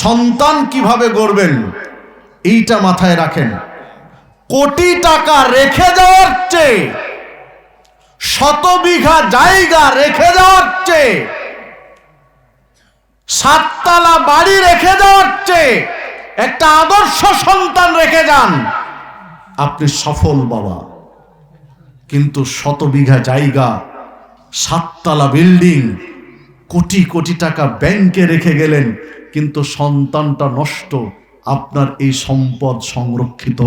সন্তান কীভাবে গড়বেন, এইটা মাথায় রাখেন। কোটি টাকা রেখে যাওয়ার চেয়ে, শত বিঘা জায়গা রেখে যাওয়ার চেয়ে, সাততলা বাড়ি রেখে যাওয়ার চেয়ে একটা আদর্শ সন্তান রেখে যান। আপনি সফল বাবা, কিন্তু শত বিঘা জায়গা, সাততলা বিল্ডিং কোটি কোটি টাকা ব্যাংকে রেখে গেলেন, কিন্তু সন্তানটা নষ্ট, আপনার এই সম্পদ সংরক্ষিত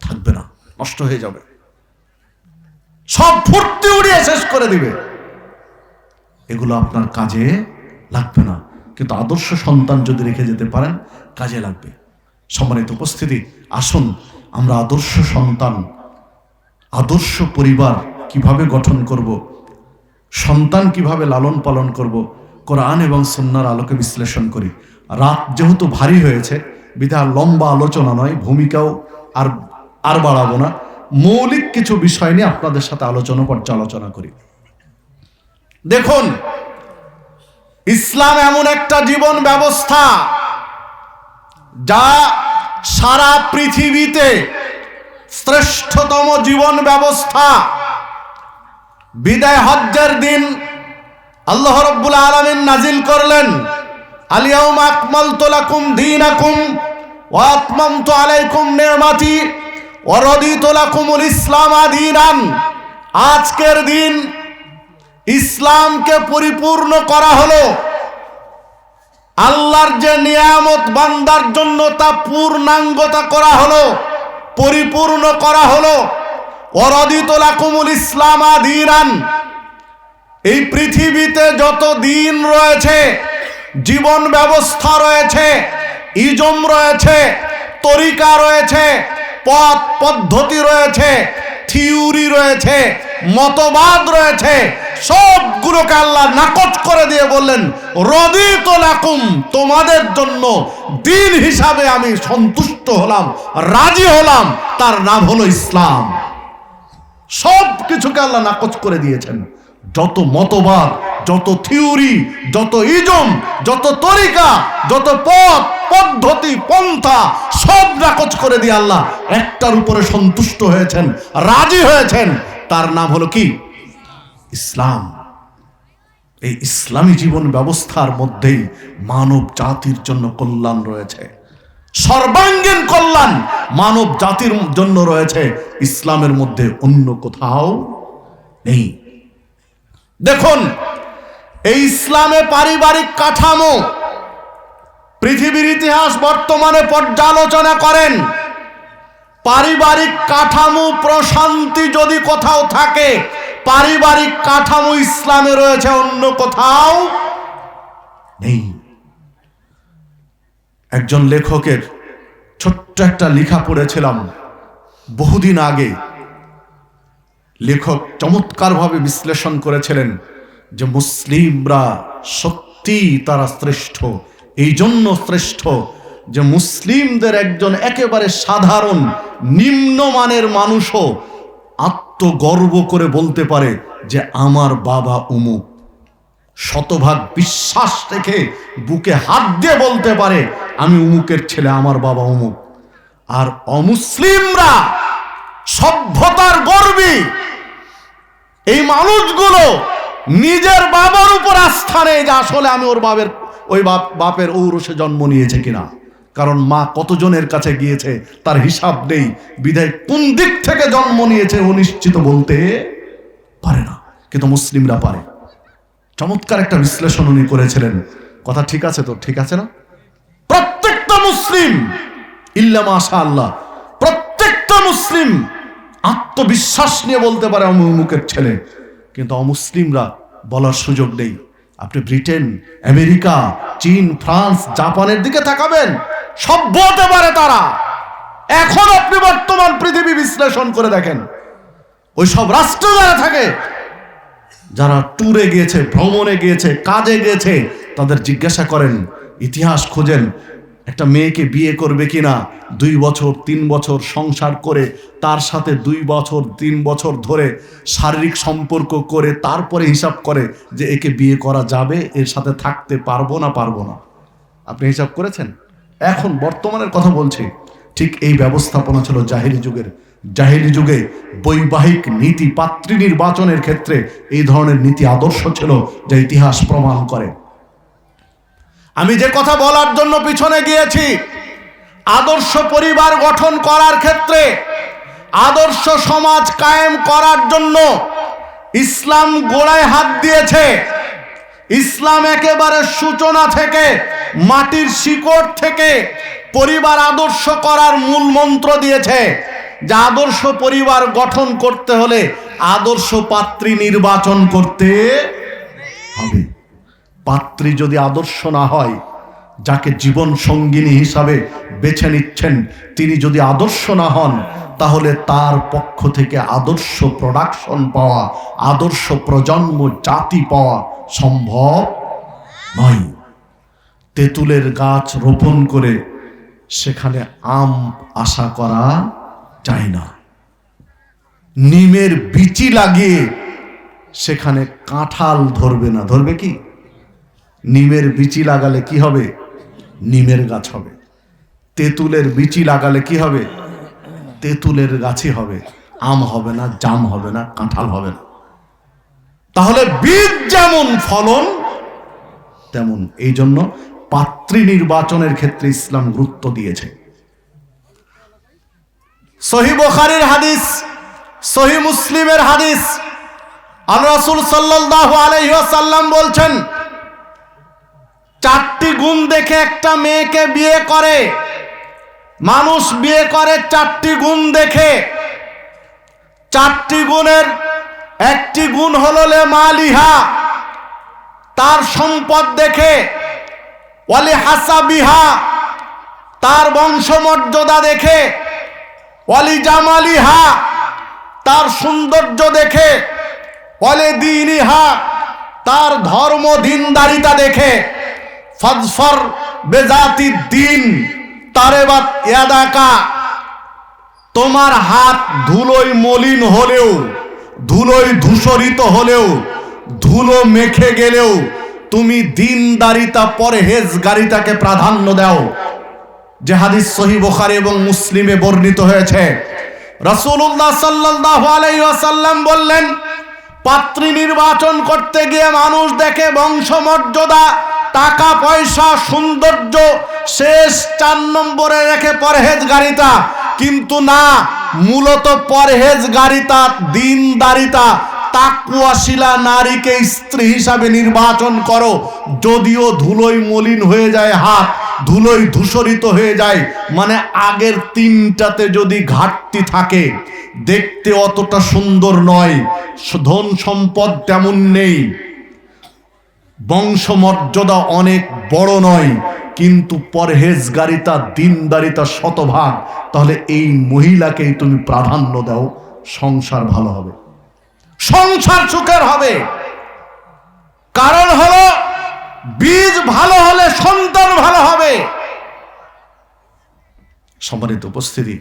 থাকবে না, নষ্ট হয়ে যাবে। সব ফুর্তি উড়িয়ে শেষ করে দিবে। এগুলো আপনার কাজে লাগবে না, কিন্তু আদর্শ সন্তান যদি রেখে যেতে পারেন, কাজে লাগবে। সম্মানিত উপস্থিতি, আসুন আমরা আদর্শ সন্তান, আদর্শ পরিবার কীভাবে গঠন করব সন্তান কীভাবে লালন পালন করব? কোরআন এবং সন্ন্যার আলোকে বিশ্লেষণ করি। রাত যেহেতু ভারী হয়েছে বিধা লম্বা আলোচনা নয়, ভূমিকাও আর আর বাড়াবো না। মৌলিক কিছু বিষয় নিয়ে আপনাদের সাথে আলোচনা পর্যালোচনা করি। দেখুন, ইসলাম এমন একটা জীবন ব্যবস্থা যা সারা পৃথিবীতে শ্রেষ্ঠতম জীবন ব্যবস্থা। বিদায় হজ্জের দিন আল্লাহ রব্বুল আলমিন নাজিল করলেন আলিয়াউম আকমাল তোলাকুম দিন আকুম ও তো আলাইকুম নেমাতি অরদি তোলাকুমুল ইসলাম আদিনান আজকের দিন ইসলামকে পরিপূর্ণ করা হলো। আল্লাহর যে নিয়ামত বান্দার জন্য তা পূর্ণাঙ্গতা করা হলো, পরিপূর্ণ করা হলো। অরদিত লাকুমুল ইসলাম আদিরান। এই পৃথিবীতে যত দিন রয়েছে, জীবন ব্যবস্থা রয়েছে, ইজম রয়েছে, তরিকা রয়েছে, পথ পদ্ধতি রয়েছে, থিওরি রয়েছে, মতবাদ রয়েছে, সবগুলোকে আল্লাহ নাকচ করে দিয়ে বললেন, রদিত লাকুম, তোমাদের জন্য দিন হিসাবে আমি সন্তুষ্ট হলাম, রাজি হলাম, তার নাম হলো ইসলাম। সব কিছুকে আল্লাহ নাকচ করে দিয়েছেন। যত মতবাদ, যত থিওরি, যত ইজম, যত তরিকা, যত পথ, পদ্ধতি, পন্থা, সব নাকচ করে দিয়ে আল্লাহ একটার উপরে সন্তুষ্ট হয়েছেন, রাজি হয়েছেন। তার নাম হলো কি? ইসলাম। এই ইসলামী জীবন ব্যবস্থার মধ্যেই মানব জাতির জন্য কল্যাণ রয়েছে। সর্বাঙ্গীন কল্যাণ মানব জাতির জন্য রয়েছে। ইসলামের মধ্যে অন্য কোথাও নেই। দেখুন, এই ইসলামে পারিবারিক কাঠামো পৃথিবীর ইতিহাস বর্তমানে পর্যালোচনা করেন, পারিবারিক কাঠামো প্রশান্তি যদি কোথাও থাকে, পারিবারিক কাঠামো ইসলামে রয়েছে, অন্য কোথাও নেই। একজন লেখকের ছোট্ট একটা লেখা পড়েছিলাম বহুদিন আগে। লেখক চমৎকারভাবে বিশ্লেষণ করেছিলেন যে মুসলিমরা সত্যি তারা শ্রেষ্ঠ এই জন্য শ্রেষ্ঠ যে মুসলিমদের একজন একেবারে সাধারণ, নিম্নমানের মানুষও আত্মগর্ব করে বলতে পারে যে আমার বাবা উমুক। শতভাগ বিশ্বাস রেখে বুকে হাত দিয়ে বলতে পারে, আমি উমুকের ছেলে, আমার বাবা উমুক। আর অমুসলিমরা সভ্যতার গর্বী। এই মানুষগুলো নিজের বাবার উপর আস্থা নেই যে, আসলে আমি ওর বাবের ওই বাপ, বাপের ঔরসে জন্ম নিয়েছে কিনা? কারণ মা কতজনের কাছে গিয়েছে তার হিসাব নেই। বিধায় কোন দিক থেকে জন্ম নিয়েছে ও নিশ্চিত বলতে পারে না, কিন্তু মুসলিমরা পারে। চমৎকার একটা বিশ্লেষণ উনি করেছিলেন। কথা ঠিক আছে তো? ঠিক আছে না? প্রত্যেকটা মুসলিম, ইল্লা মাশা আল্লাহ প্রত্যেকটা মুসলিম আত্মবিশ্বাস নিয়ে বলতে পারে অমুকের ছেলে। কিন্তু অমুসলিমরা বলার সুযোগ নেই। আপনি ব্রিটেন, আমেরিকা, চীন, ফ্রান্স, জাপানের দিকে তাকাবেন সভ্য হতে পারে তারা। এখন আপনি বর্তমান পৃথিবী বিশ্লেষণ করে দেখেন। ওই সব রাষ্ট্র যারা থাকে যারা ট্যুরে গিয়েছে, ভ্রমণে গিয়েছে, কাজে গিয়েছে, তাদের জিজ্ঞাসা করেন, ইতিহাস খোঁজেন, একটা মেয়েকে বিয়ে করবে কিনা? দুই বছর, তিন বছর সংসার করে, তার সাথে দুই বছর, তিন বছর ধরে শারীরিক সম্পর্ক করে, তারপরে হিসাব করে যে একে বিয়ে করা যাবে, এর সাথে থাকতে পারব না পারব না। আপনি হিসাব করেছেন? এখন বর্তমানের কথা বলছি, ঠিক এই ব্যবস্থাপনা ছিল জাহিরি যুগের জাহিলি যুগে বৈবাহিক নীতি পাত্রী নির্বাচনের ক্ষেত্রে এই ধরনের নীতি আদর্শ ছিল যা ইতিহাস প্রমাণ করে। আমি যে কথা বলার জন্য পিছনে গিয়েছি, আদর্শ পরিবার গঠন করার ক্ষেত্রে, আদর্শ সমাজ কায়েম করার জন্য ইসলাম গোড়ায় হাত দিয়েছে। ইসলাম একেবারে সূচনা থেকে, মাটির শিকড় থেকে পরিবার আদর্শ করার মূল মন্ত্র দিয়েছে। যে আদর্শ পরিবার গঠন করতে হলে আদর্শ পাত্রী নির্বাচন করতে হবে। পাত্রী যদি আদর্শ না হয়, যাকে জীবন সঙ্গিনী হিসাবে বেছে নিচ্ছেন, তিনি যদি আদর্শ না হন, তাহলে তার পক্ষ থেকে আদর্শ প্রোডাকশন পাওয়া, আদর্শ প্রজন্ম, জাতি পাওয়া সম্ভব নয়। তেঁতুলের গাছ রোপণ করে সেখানে আম আশা করা যায় না নিমের বিচি লাগিয়ে সেখানে কাঁঠাল ধরবে না। ধরবে কি? নিমের বিচি লাগালে কি হবে? নিমের গাছ হবে। তেঁতুলের বিচি লাগালে কি হবে? তেঁতুলের গাছই হবে। আম হবে না, জাম হবে না, কাঁঠাল হবে না। তাহলে বীজ যেমন ফলন, তেমন এই জন্য পাত্রী নির্বাচনের ক্ষেত্রে ইসলাম গুরুত্ব দিয়েছে। সহি বোখারির হাদিস, সহি মুসলিমের হাদিস। আর রাসূল সাল্লাল্লাহু আলাইহি ওয়াসাল্লাম বলছেন, চারটি গুণ দেখে একটা মেয়েকে বিয়ে করে। মানুষ বিয়ে করে চারটি গুণ দেখে। চারটি গুণের একটি গুণ হলো লে মালিহা, তার সম্পদ দেখে। ওয়ালি হাসাবিহা, তার বংশমর্যাদা দেখে। তার সৌন্দর্য দেখে ওয়ালে দিনিহা তার ধর্ম দিনদারিতা দেখে, ফজফর বেজাতি দিন, তারে বা ইয়াদাকা, তোমার হাত ধুলোয় মলিন হলেও, ধুলোয় ধূসরিত হলেও, ধুলো মেখে গেলেও, তুমি দিনদারিতা পরহেজ গাড়িটাকে প্রাধান্য দাও। যে হাদিস সহি বোখারি এবং মুসলিমে বর্ণিত হয়েছে। আলাইহি ওয়াসাল্লাম বললেন, পাত্রী নির্বাচন করতে গিয়ে মানুষ দেখে বংশমর্যাদা, টাকা, পয়সা, সৌন্দর্য শেষ চার নম্বরে রেখে পরহেজ গাড়িটা কিন্তু না, মূলত পরহেজ গাড়িটা দিনদারিতা তাকুয়াশিলা নারীকে স্ত্রী হিসাবে নির্বাচন করো। যদিও ধুলোয় মলিন হয়ে যায় হাত, ধুলোয় ধূসরিত হয়ে যায় মানে আগের তিনটাতে যদি ঘাটতি থাকে, দেখতে অতটা সুন্দর নয়, ধন সম্পদ তেমন নেই। বংশমর্যাদা অনেক বড় নয়, কিন্তু পরহেজগারিতা, দিনদারিতা শতভাগ। তাহলে এই মহিলাকেই তুমি প্রাধান্য দাও, সংসার ভালো হবে। সংসার সুখের হবে। কারণ হলো, বীজ ভালো হলে সন্তান ভালো হবে। সম্মানিত উপস্থিতি,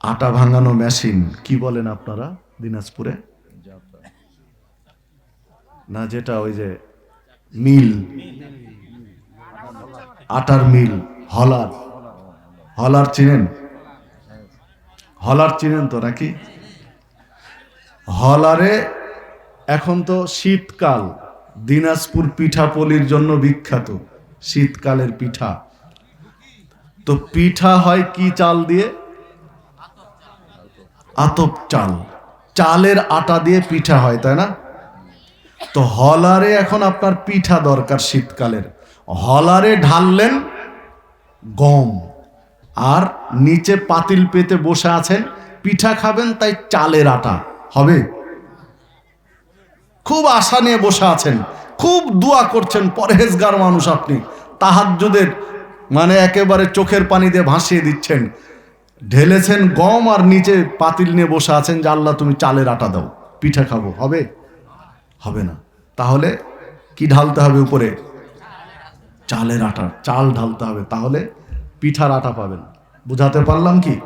আটা ভাঙানো মেশিন, কি বলেন আপনারা দিনাজপুরে? না, যেটা ওই যে মিল। আটার মিল, হলার। হলার চিনেন? হলার চিনেন তো নাকি? হলারে এখন তো শীতকাল। দিনাজপুর পিঠাপলির জন্য বিখ্যাত শীতকালের পিঠা। তো পিঠা হয় কি চাল দিয়ে? আতপ চাল। চালের আটা দিয়ে পিঠা হয়, তাই না? তো হলারে এখন আপনার পিঠা দরকার শীতকালের। হলারে ঢাললেন গম। আর নিচে পাতিল পেতে বসে আছেন, পিঠা খাবেন তাই চালের আটা। হবে? খুব আশা নিয়ে বসে আছেন, খুব দোয়া করছেন পরহেজগার মানুষ আপনি। তাহাজ্জুদের মানে একেবারে চোখের পানি দিয়ে ভাসিয়ে দিচ্ছেন। ঢেলেছেন গম আর নিচে পাতিল নিয়ে বসে আছেন যে, আল্লাহ, তুমি চালের আটা দাও, পিঠা খাব। হবে? হবে না। তাহলে কি ঢালতে হবে উপরে? চালের আটা, চাল ঢালতে হবে। তাহলে পিঠার আটা পাবেন। বুঝাতে পারলাম কি?